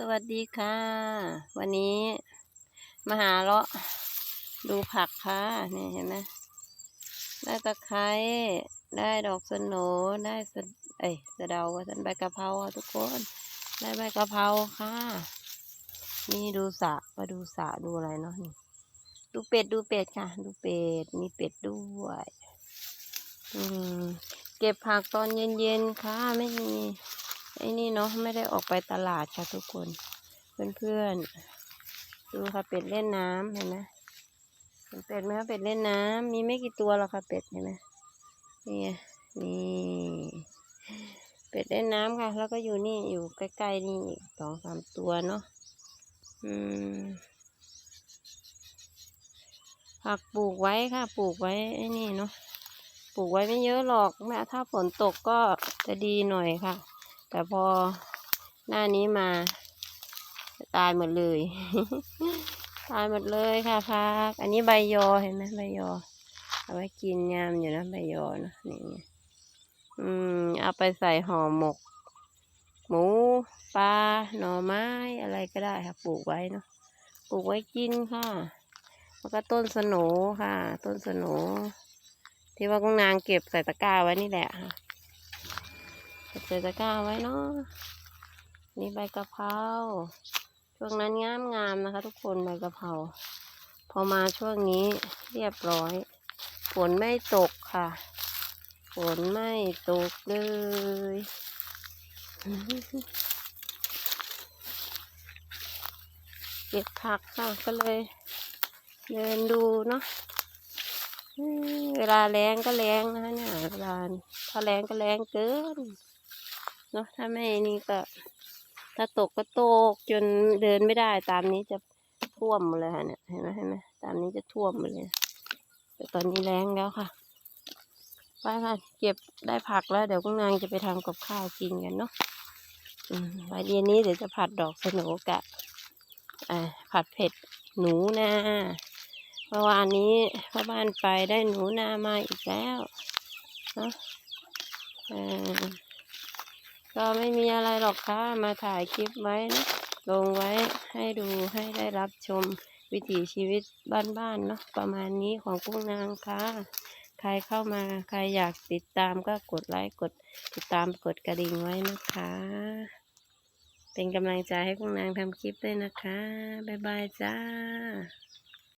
สวัสดีค่ะ วันนี้มาหาเลาะดูผักค่ะนี่เห็นไหมได้ตะไคร้ได้ดอกสโหนได้สเอ้ยสะเดาสันใบกะเพราค่ะทุกคน ได้ใบกะเพราค่ะ นี่ดูสระมาดูสระดูอะไรเนาะนี่ดูเป็ดดูเป็ดค่ะ ดูเป็ดมีเป็ดด้วยอืมเก็บผักตอนเย็นๆค่ะไม่มี ไอ้นี่เนาะไม่ได้ออกไปตลาดค่ะทุกคน เพื่อนๆดูค่ะเป็ดเล่นน้ำเห็นไหมเห็นเป็ดไหมคะเป็ดเล่นน้ำมีไม่กี่ตัวหรอกค่ะเป็ดเห็นไหมนี่นี่เป็ดเล่นน้ำค่ะ แล้วก็อยู่นี่อยู่ใกล้ๆนี่อีกสองสามตัวเนาะอืมผักปลูกไว้ค่ะ ปลูกไว้ไอ้นี่เนาะปลูกไว้ไม่เยอะหรอกแม้ถ้าฝนตกก็จะดีหน่อยค่ะ แต่พอหน้านี้มา ตายหมดเลย ตายหมดเลยค่ะพัก อันนี้ใบยอเห็นไหมใบยอ เอาไว้กินยามอยู่นะใบยอเนอะนี่ไงอืมเอาไปใส่ห่อหมก หมูปลาหน่อไม้อะไรก็ได้ค่ะปลูกไว้เนาะปลูกไว้กินค่ะ แล้วก็ต้นสโหนค่ะ ต้นสโหนที่ว่ากุ้งนางเก็บใส่ตะกร้าไว้นี่แหละค่ะเก็บ ใส่ตะกร้าไว้เนาะนี่ใบกะเพราช่วงนั้นงามงามนะคะ ทุกคนใบกะเพราพอมาช่วงนี้เรียบร้อยฝนไม่ตกค่ะฝนไม่ตกเลยเก็บผักค่ะก็เลยเดินดูเนาะเวลาแรงก็แรงนะคะเนี่ยเวลาถ้าแรงก็แรงเกิน เนาะถ้าไม่นี่ก็ ถ้าตกก็ตกจนเดินไม่ได้ตามนี้จะท่วมเลยค่ะเนี่ยเห็นไหมเห็นไหมตามนี้จะท่วมเลยแต่ตอนนี้แรงแล้วค่ะไปค่ะเก็บได้ผักแล้วเดี๋ยวกุ้งนางจะไปทำกับข้าวกินกันเนาะอืมวันเย็นนี้เดี๋ยวจะผัดดอกสโหนกะอ่าผัดเผ็ดหนูนาเมื่อวานนี้พ่อบ้านไปได้หนูนามาอีกแล้วเนาะ ก็ไม่มีอะไรหรอกค่ะมาถ่ายคลิปไว้นะลงไว้ให้ดูให้ได้รับชมวิถีชีวิตบ้านๆเนาะประมาณนี้ของกุ้งนางค่ะใครเข้ามาใครอยากติดตามก็กดไลค์กดติดตามกดกระดิ่งไว้นะคะ เป็นกำลังใจให้กุ้งนางทำคลิปด้วยนะคะ บ๊ายบายจ้า